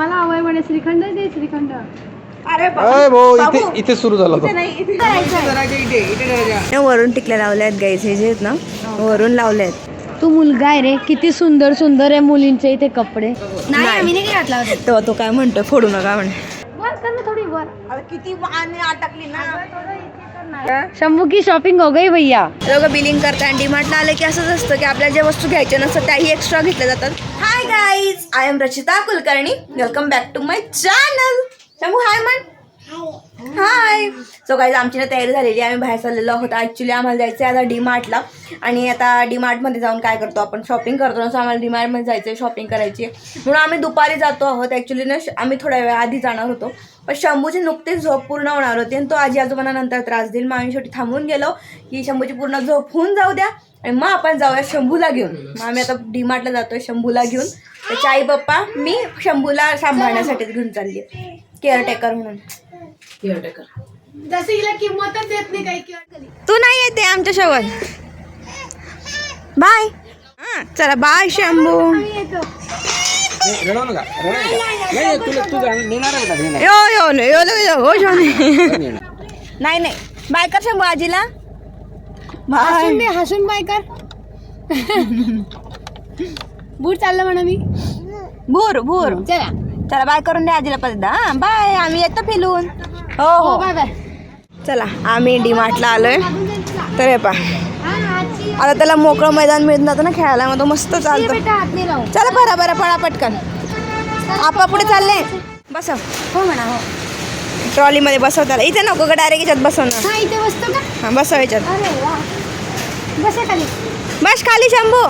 मला हवंय म्हणे श्रीखंड दे श्रीखंड. अरे अय भाऊ इथे इथे सुरू झाला तो वरून टिकल्या लावल्या आहेत गाईज हे जे आहेत ना वरून लावले आहेत. तू मुलगा आहे रे किती सुंदर सुंदर आहे मुलींचे इथे कपडे. नाही आम्ही नाही घातला होता तेव्हा तो काय म्हणतोय फोडू नका म्हणे. वर कर ना थोडी वर. किती अटकली ना. शंभू की शॉपिंग हो गई भैया. लोक बिलिंग करतात आणि डीमार्टला आले की असंच असतं की आपल्याला ज्या वस्तू घ्यायच्या नसतात त्याही एक्स्ट्रा घेतल्या जातात. Hi guys I am Rachita Kulkarni. Welcome back to my channel Shambhu hi म्हण हाय सो गाईज आमची ना तयारी झालेली आम्ही बाहेर चाललेलो आहोत. ॲक्च्युली आम्हाला जायचं आहे आता डीमार्टला आणि आता डीमार्टमध्ये जाऊन काय करतो आपण? शॉपिंग करतो ना. सो आम्हाला डीमार्टमध्ये जायचं आहे शॉपिंग करायची आहे. म्हणून आम्ही दुपारी जातो आहोत. ॲक्च्युली ना आम्ही थोड्या वेळ आधी जाणार होतो. पण शंभूची नुकतीच झोप पूर्ण होणार होती. आणि तो आजी आजोबांना नंतर त्रास देईल. मग आम्ही शेवटी थांबून गेलो की शंभूची पूर्ण झोप होऊन जाऊ द्या. आणि मग आपण जाऊया शंभूला घेऊन. मग आम्ही आता डीमार्टला जातोय शंभूला घेऊन. त्याच्या आई पप्पा मी शंभूला सांभाळण्यासाठी घेऊन चालली केअरटेकर म्हणून. जसं हिला किंमतच देत नाही काही तू नाही येते आमच्यासोबत. बाय. हा, चला बाय शंभू. रडवू नका यो यो न, यो हो शोने नाही. नाही. नाही बाय कर शंभू आजीला. बाय. हसून दे हसून बाय कर. बूट चाललं म्हणा मी. भूर भूर चला. चला बाय करून द्या आजीला परत हा बाय आम्ही येतो फिलून हो हो. हो बाय बाय. चला आम्ही डीमार्टला आलोय. तर हे पा. आता त्याला मोकळं मैदान मिळून जातं ना खेळायला मग तो मस्त चालतो. चला बरं बरं पळा पटकन. आपा पुढे चालले. बसव हो म्हणा हो. ट्रॉलीमध्ये बसव त्याला. इथे नको का डायरेक्ट याच्यात बसवणार. हा इथे बसतो का? हां बसव याच्यात. बसा खाली. बस खाली शंभू.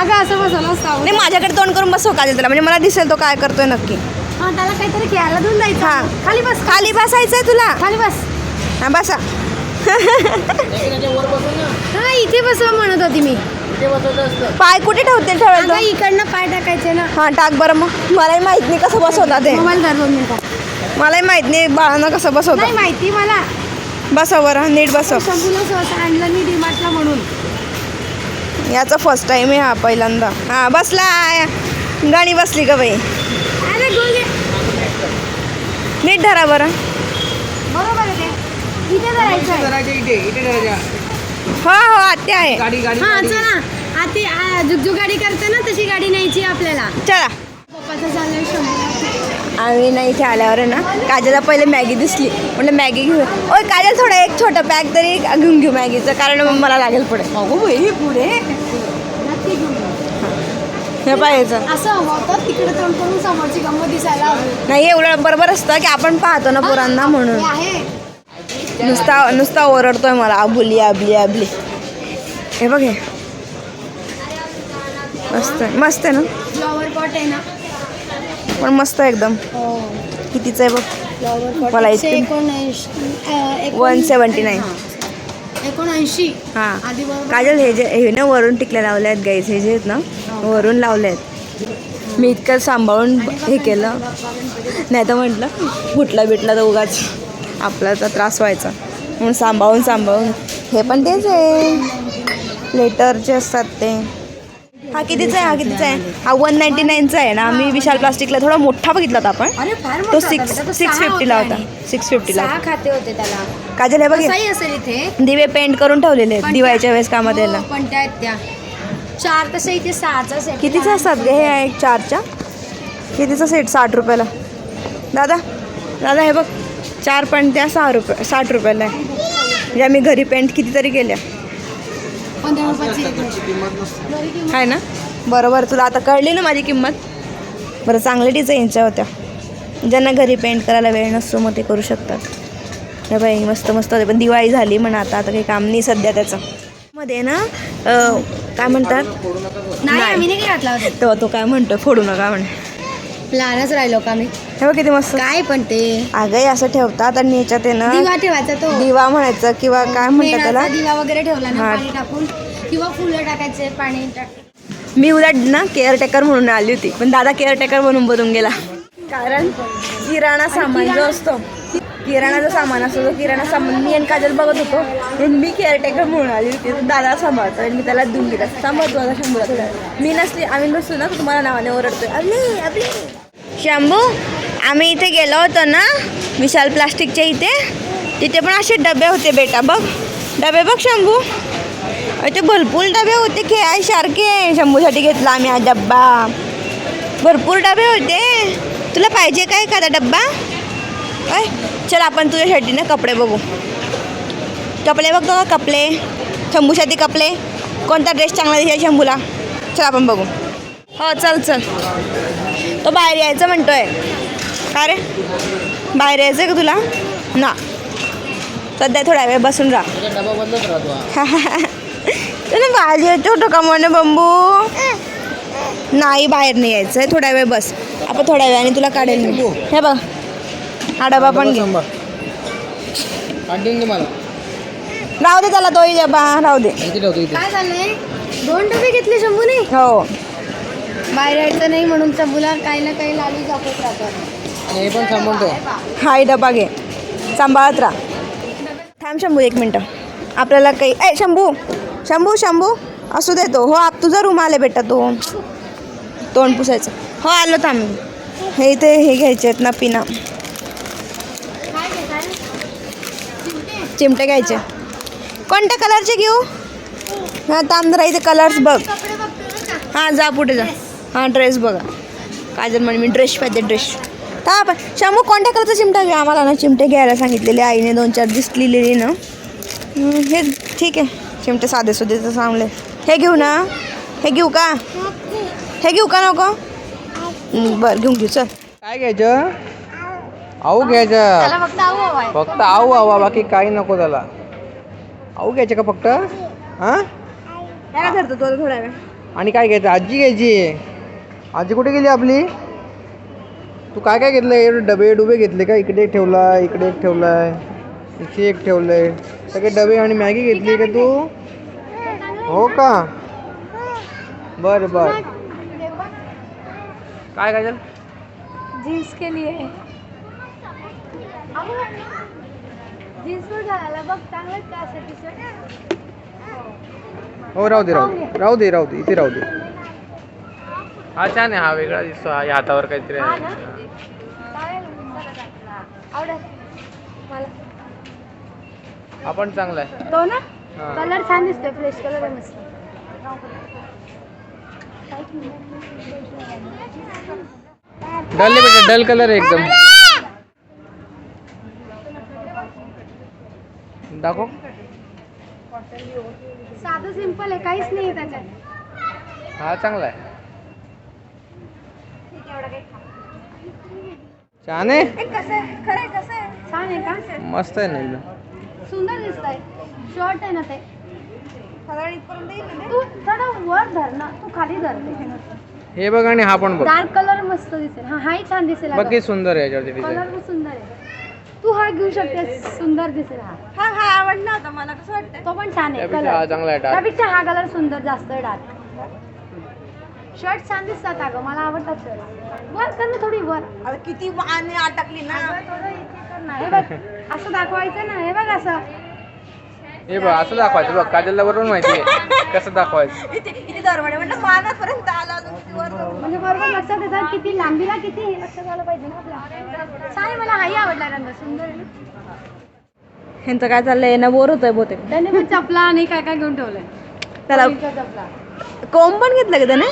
अगं असं बसवलं नाही माझ्याकडे तोंड करून बसव काजल त्याला. म्हणजे मला दिसेल तो काय करतोय नक्की. हा त्याला काहीतरी खेळायला देऊन हा. जायचं खाली बस. खाली बसायचंय तुला. खाली बस. हा बसा. हा इथे बसवा म्हणत होती मी. पाय कुठे ठेवते अगं ठेवायचं इकडनं पाय टाकायचे ना. हा टाक बरं मग. मलाही माहीत नाही कसं बसवता ते. मोबाईल धर दोन मिनिटं. मलाही माहीत नाही बाळांना कसं नाही बसवता माहिती मला. बसव बरं नीट बसव. शंभूला स्वतः आणलं मी डीमार्टला म्हणून. याचा फर्स्ट टाइम आहे हा पहिल्यांदा. हा बसला गाणी बसली का बाई. नीट धरा बरं. बरोबर आहे ते. इथे धरायचं आहे. करायचं इथे इथे करायचं. हो हो आत्या आहे. गाडी गाडी हा गाडी. चला. आती आ, जुगजू गाडी करते ना तशी गाडी न्यायची आपल्याला. चला. पप्पाचं चाललंय आम्ही नाही इथे आल्यावर आहे ना काजलला पहिले मॅगी दिसली. म्हटलं मॅगी घेऊ. ओय काजल थोडं एक छोटं पॅक तरी घेऊन घेऊ मॅगीचं कारण मग मला लागेल पुढे. अगो बाई पुढे. हे पाहायचं असं हवं होतं तिकडे तोंड करून समोरची गंमत दिसायला हवी. नाही एवढं बरोबर असतं की आपण पाहतो ना पोरांना म्हणून. हे आहे. नुसता नुसता ओरडतोय मला आबुली आबली आबली. हे बघ हे. मस्त आहे मस्त आहे ना? फ्लॉवर पॉट आहे ना? पण मस्त आहे एकदम. हो. कितीचं आहे बघ? फ्लॉवर पॉट मला एकशे एकोणऐंशी अ, एकोण- वन सेवन्टी नाईन. एकोणऐंशी. हां. आधी बरोबर काजल हे जे हे ना वरून टिकल्या लावल्या आहेत गाईज हे जे आहेत ना वरून लावले आहेत. मी इतकं सांभाळून हे केलं. नाही तर म्हटलं फुटला बिटला तर उगाच आपल्याला त्रास व्हायचा. म्हणून सांभाळून सांभाळून. हे पण तेच आहे. लेटरचे असतात ते. हा कितीचा आहे? हा कितीचा आहे? हा वन नाईन्टी नाईनचा आहे ना. आम्ही विशाल प्लास्टिकला थोडा मोठा बघितला होता आपण. अरे फार तो मोठा सिक्स होता. तो सिक्स सहा फिफ्टीला होते होता. आणि सिक्स फिफ्टीला सहा खाते होते त्याला. काजल हे बघे. तसाही असेल इथे. दिवे पेंट करून ठेवलेले आहेत. पण दिवाळीच्या वेळेस कामात यायला हो, पण त्या आहेत त्या. चार तसं इथे सहाचा कितीचा असतात ग? हे आहे चारच्या. कितीचा सेट साठ रुपयाला. दादा दादा हे बघ. चार पण त्या सहा रुपये साठ रुपयाला आहे. म्हणजे आम्ही घरी पेंट कितीतरी केल्या. पंधरा रुपयाची आहे ना? बरोबर तुला आता कळली ना माझी किंमत? बरं चांगल्या डिझाईनच्या होत्या. ज्यांना घरी पेंट करायला वेळ नसतो मग ते करू शकतात. हे बाई मस्त मस्त होते. पण दिवाळी झाली म्हणा आता आता काही काम नाही सध्या त्याचं. मध्ये ना काय म्हणतात? नाही आम्ही नाही घातला तो काय म्हणतोय फोडू नका म्हणे. लहानच राहिलो का मी हे बघ किती मस्त. काय पण ते. अगं हे असं ठेवतात आणि ह्याच्यात आहे ना दिवा ठेवायचा तो. दिवा म्हणायचं किंवा काय म्हणतात त्याला? मेणाचा दिवा वगैरे ठेवला ना हा. पाणी टाकून. किंवा फुलं टाकायचे पाणी टाक मी उलट ना केअरटेकर म्हणून आली होती पण दादा केअरटेकर म्हणून बनून गेला. कारण किराणा सामान जो असतो किराणा जो सामान असतो तो किराणा सामान मी आणि काजल बघत होतो म्हणून मी केअरटेकर म्हणून आली होती तर दादा सांभाळतो आणि मी त्याला देऊन दिला सांभाळतो आता शंभर मी नसली आम्ही नसतो ना तर तुम्हाला नावाने ओरडतोय. अबले अबले शंभू आम्ही इथे गेलो होतो ना विशाल प्लास्टिकच्या इथे. तिथे पण असे डबे होते बेटा बघ. डबे बघ शंभू. इथे भरपूर डबे होते खेळायसारखे शंभूसाठी घेतला आम्ही हा डब्बा. भरपूर डबे होते. तुला पाहिजे काय एखादा डब्बा? काय चल आपण तुझ्यासाठी ना कपडे बघू. कपडे बघतो का कपडे. शंभूसाठी कपडे. कोणता ड्रेस चांगला दिसेल शंभूला? चल आपण बघू. हो चल चल. तो बाहेर यायचं म्हणतोय. का रे? बाहेर यायचं का तुला? ना. सध्या थोडा वेळ बसून राहा. डबा बंदच राहतो तुला यायचं होतं का म्हणे बंबू? नाही बाहेर नाही यायचं आहे थोडा वेळ बस. आपण थोड्या वेळाने तुला काढेल मी हे बघ. हा डबा पण घे. राहू दे त्याला तोही डबा. राहू दे. काय झालंय? दोन डबे घेतले शंभूने? हो. बाहेर यायचं नाही म्हणून शंभूला काही ना काही लालू दाखवत राहतो आणि हे पण सांभाळून हाय डबा घे सांभाळत राहा थांब शंभू एक मिनटं. आपल्याला काही ए शंभू शंभू शंभू. असू दे तो. हो आप तुझा रूम आले बेटा तो. तोंड पुसायचं. हो आलो थांब हे इथे हे घ्यायचे आहेत ना पिना. चिमटे घ्यायचे. कोणत्या कलरचे घेऊ? हां तांदरा इथे कलर्स बघ. हां जा पुढे जा. हां ड्रेस बघा. काजल म्हणे मी ड्रेस पाहिजे ड्रेस हा पण शंभू कोणत्या कलरचा चिमटा घ्या आम्हाला ना चिमटे घ्यायला सांगितलेले आईने. दोन चार दिसलेले ना. हम्म, हे ठीक आहे. चिमटे साधे सुधे तर चांगले. हे घेऊ ना. हे घेऊ का? हे घेऊ का नको? हम्म, बरं घेऊन घेऊ. चल. काय घ्यायचं? आऊ घ्यायचं. फक्त आऊ आवा बाकी काही नको त्याला. आऊ घ्यायचं का फक्त? हां? काय धरतो तो थोडा वेळ. आणि काय घ्यायचं? आजी घ्यायची. आजी कुठे गेली आपली? तू काय काय घेतलं हे डबे डुबे घेतले का? इकडे एक ठेवला इकडे एक ठेवलाय इथे एक ठेवलंय. सगळे डबे आणि मॅगी घेतली का तू? हो का? बर बर. काय काय झालं जीन्स के लिए जीन्स घालायला. बघ चांगलं का? असं टी शर्ट हो राहू दे राहू दे. राहू दे राहू दे. इथे राहू दे. हा छान आहे. हा वेगळा दिसतो. हा या हातावर काहीतरी हा आहे? ना चालेल आवडेल मला. हा पण चांगला आहे. तो ना? हा. कलर छान दिसतोय. फ्रेश कलर आहे मस्त. डल आहे बेटा डल कलर आहे एकदम. दाखव. साधं सिंपल आहे. काहीच नाही त्याच्यात. हा चांगला आहे. छान आहे? छान आहे का? मस्त आहे ना सुंदर दिसत आहे शॉर्ट आहे ना ते? तू थोडं वर धर ना. तू खाली धर हे बघ आणि हा पण बघ. डार्क कलर मस्त दिसेल. हा हाही छान दिसेल बघ किती सुंदर आहे याच्यावरती कलर पण सुंदर आहे. तू हा घेऊ शकते सुंदर दिसेल हा. हा हा आवडला होता मला. कसं वाटतं तो पण छान आहे. कलर चांगला आहे त्यापेक्षा हा कलर सुंदर जास्त डार्क शर्ट छान दिसतात अगं मला आवडतात शर्ट. वर कर ना थोडी वर. अरे किती वाने अटकली ना. थोडं इथे कर ना. हे बघ असं दाखवायचं ना. हे बघ असं. हे बघ असं दाखवायचं. बघ काजलला बरोबर माहिती आहे कसं दाखवायचं. इथे इथे दरवाडे म्हटलं मानापर्यंत आला अजून किती वर जाऊ. म्हणजे बरोबर लक्षात येतात किती लांबीला किती हे लक्षात आलं पाहिजे ना आपल्या छान आहे मला हाही आवडला रंग. सुंदर आहे. ना ह्यांचं काय चाललंय? ना बोर होतोय बहुतेक. त्याने पण चपला आणि काय काय घेऊन ठेवलंय. त्याला चपला. कोंब पण घेतलं का त्याने?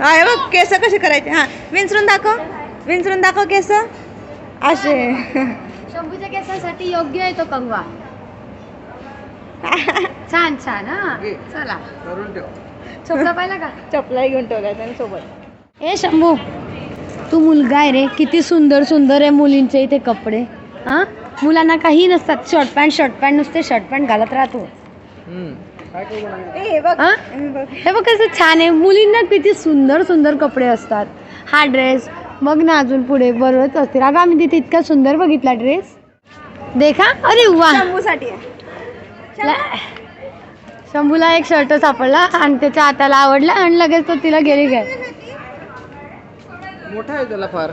हा हे बघ केस कसे करायचे? हा विंचरून दाखव. विंचरून दाखव केस. असे. शंभूच्या केसांसाठी योग्य आहे तो कंगवा. छान छान हा. चला. करून ठेव. चपला पाहिला का? चपलाही घेऊन ठेवलाय त्याने सोबत. ए शंभू तू मुलगा आहे रे. किती सुंदर सुंदर आहे मुलींचे इथे कपडे. हा? मुलांना काही नसतात. शर्ट पॅन्ट शर्ट पॅन्ट नुसते शर्ट पॅन्ट घालत राहतो हे? बघ हा? बघ बघ कसं छान आहे. मुलींना किती सुंदर सुंदर कपडे असतात. हा ड्रेस बघ ना अजून पुढे. बरोबरच असतील. अगं आम्ही तिथे इतका सुंदर बघितला ड्रेस देखा? अरे वा. शंभूसाठी आहे. ला- शंभूला एक शर्ट सापडला आणि त्याच्या हाताला आवडला आणि लगेच तो तिला गेली काय मोठा आहे त्याला फार.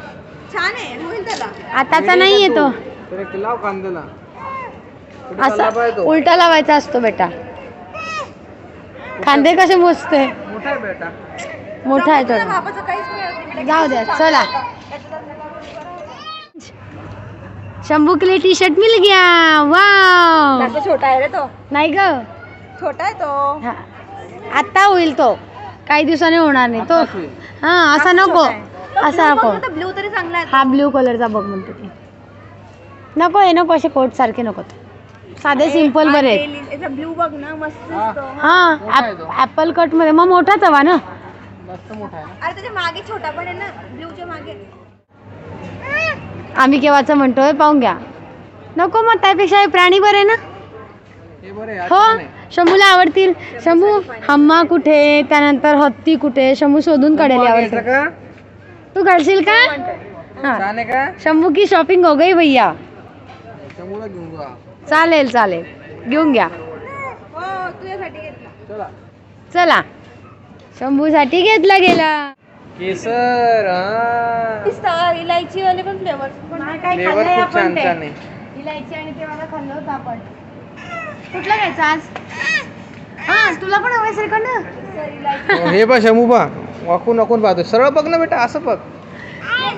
छान आहे. होईल त्याला आताचा नाही येतो तर एक लाव कांद्याला. असा तो उलटा लावायचा असतो बेटा. खांदे कसे मोजते? मोठा आहे बेटा. मोठा आहे थोडा बाबाचं काहीच मिळत नाही जाऊ द्या चला. शंभू के लिए टी शर्ट मिल गया. वाव छोटा आहे रे तो. नाही ग. छोटा आहे तो. हा. आत्ता होईल तो. काही दिवसाने होणार नाही. तो. हा असा नको. असा नको. ब्ल्यू तरी चांगला आहे. हा ब्ल्यू कलरचा बघ म्हणतो ती. नको हे नको असे कोट सारखे नको. साधे सिंपल बरे आहेत. ब्ल्यू बघ ना मस्त हा. दिसतो हा मोठा आहे तो. ऍपल कटमध्ये. मग मोठाच हवा ना. मोठा आहे ना. अरे त्याच्यामागे छोटा पण आहे ना ब्ल्यूच्या मागे. आम्ही केव्हाचं म्हणतोय पाहून घ्या. नको मग त्यापेक्षा हे प्राणी बरे ना. हे बरे हो शंभूला आवडतील. शंभू हम्मा कुठे? त्यानंतर हत्ती कुठे? शंभू शोधून काढेल यावर का? तू काढशील का? हा. छान आहे का? शंभू की शॉपिंग हो गई भैया. त्यामुळं घेऊन जा. चालेल चालेल. घेऊन घ्या. हो तुझ्यासाठी घेतला चला. चला शंभूसाठी घेतला गेला. केसर हा. इलायची वाले पण फ्लेवर फ्लेवर खूप छान छान आहे. इलायची आणि ते मला खाल्लं होतं आपण. कुठलं घ्यायचं आज? हा तुला पण हवंय श्रीखंड? हो, हे बघ शमू बा वाकून वाकून पाहतो. सरळ बघ ना बेटा असं बघ.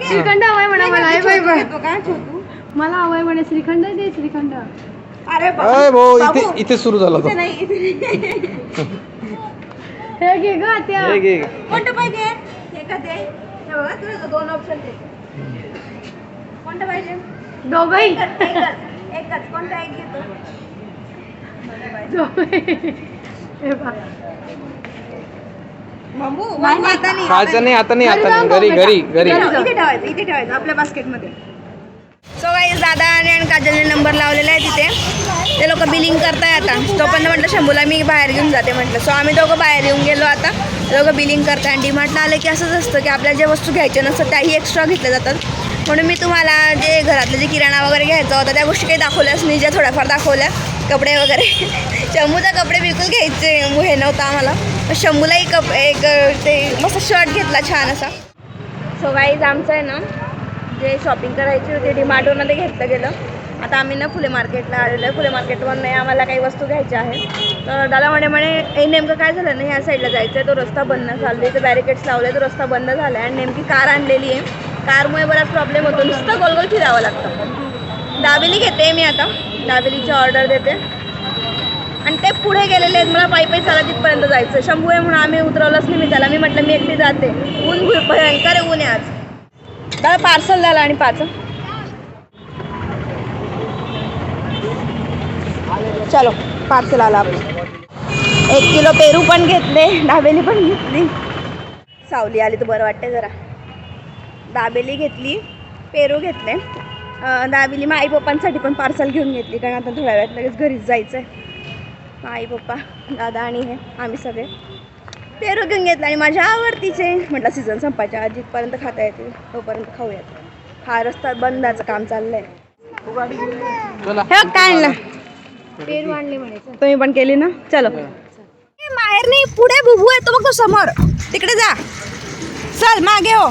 श्रीखंड हवंय म्हणा मला. हे बाई बाई. तो का छोटू. मला हवंय म्हणे श्रीखंड दे श्रीखंड. अरे भाऊ इथे इथे सुरू झाला तो। नाही हे घे ग आत्या। हे घे कोणतं पाहिजे हे का ते? हे बघा तुला दोन ऑप्शन ते कोणतं पाहिजे? दोघही. एकच कोणता एक घेतो हे बाबू आता नाही आता नाही. आता नाही घरी घरी घरी इथे ठेवायचं इथे ठेवायचं आपल्या बास्केटमध्ये गाईज दादा आणि आणि काजलने नंबर लावलेला आहे तिथे. ते लोक बिलिंग करताय आता. तोपर्यंत म्हटलं शंभूला मी बाहेर घेऊन जाते म्हटलं. सो आम्ही दोघं बाहेर येऊन गेलो आता. ते लोकं बिलिंग करताय. आणि डीमार्टला आलं की असंच असतं की आपल्या ज्या वस्तू घ्यायच्या नसतात त्याही एक्स्ट्रा घेतल्या जातात. म्हणून मी तुम्हाला जे घरातलं जे किराणा वगैरे घ्यायचा होता त्या गोष्टी काही दाखवल्याच नाही. ज्या थोड्याफार दाखवल्या कपडे वगैरे. शंभूचा कपडे बिलकुल घ्यायचे हे नव्हतं आम्हाला. शंभूलाही कप एक ते मस्त शर्ट घेतला छान असा. सो गाईज आमचं आहे ना जे शॉपिंग करायची होती डिमार्टवरनं घेतलं गेलं. आता आम्ही ना फुले मार्केटला आलेलो आहे. फुले मार्केटवर नाही आम्हाला काही वस्तू घ्यायच्या आहेत. तर दादा म्हणे म्हणे हे नेमकं काय झालं? ना ह्या साईडला जायचं आहे तो रस्ता बंद झाला इथे बॅरिकेड्स लावले तो रस्ता बंद झाला आहे आणि नेमकी कार आणलेली आहे. कारमुळे बराच प्रॉब्लेम होतो. नुसतं गोलगोल फिरावं लागतं. दाबेली घेते मी आता. दाबेलीची ऑर्डर देते. आणि ते पुढे गेलेले आहेत. मला पायी पायी चला तिथपर्यंत जायचं. शंभू आहे म्हणून आम्ही उतरवलंच नाही मी त्याला. मी म्हटलं मी एकटी जाते. ऊन भयंकर आहे ऊन आहे आज. दादा पार्सल झालं आणि पाच. चलो पार्सल आला आपण एक किलो पेरू पण घेतले दाबेली पण घेतली. सावली आली तर बरं वाटते जरा. दाबेली घेतली पेरू घेतले. दाबेली मग आई पप्पांसाठी पण पार्सल घेऊन घेतली कारण आता थोड्या वेळात लगेच घरीच जायचं आहे आई पप्पा दादा आणि हे आम्ही सगळे. पेरू घेऊन घेतला आणि माझ्या आवडतीचे म्हटलं सीझन संपायच्या आधी जिथपर्यंत खाता येते तोपर्यंत खाऊयात हा रस्ता बंदाचं काम चाललंय. हे काय आणलं? पेरू आणले म्हणायचं. तुम्ही पण केली ना? चलो. बाहेर नाही पुढे बुबू आहे तो बघ तो समोर. तिकडे जा. चल मागे हो.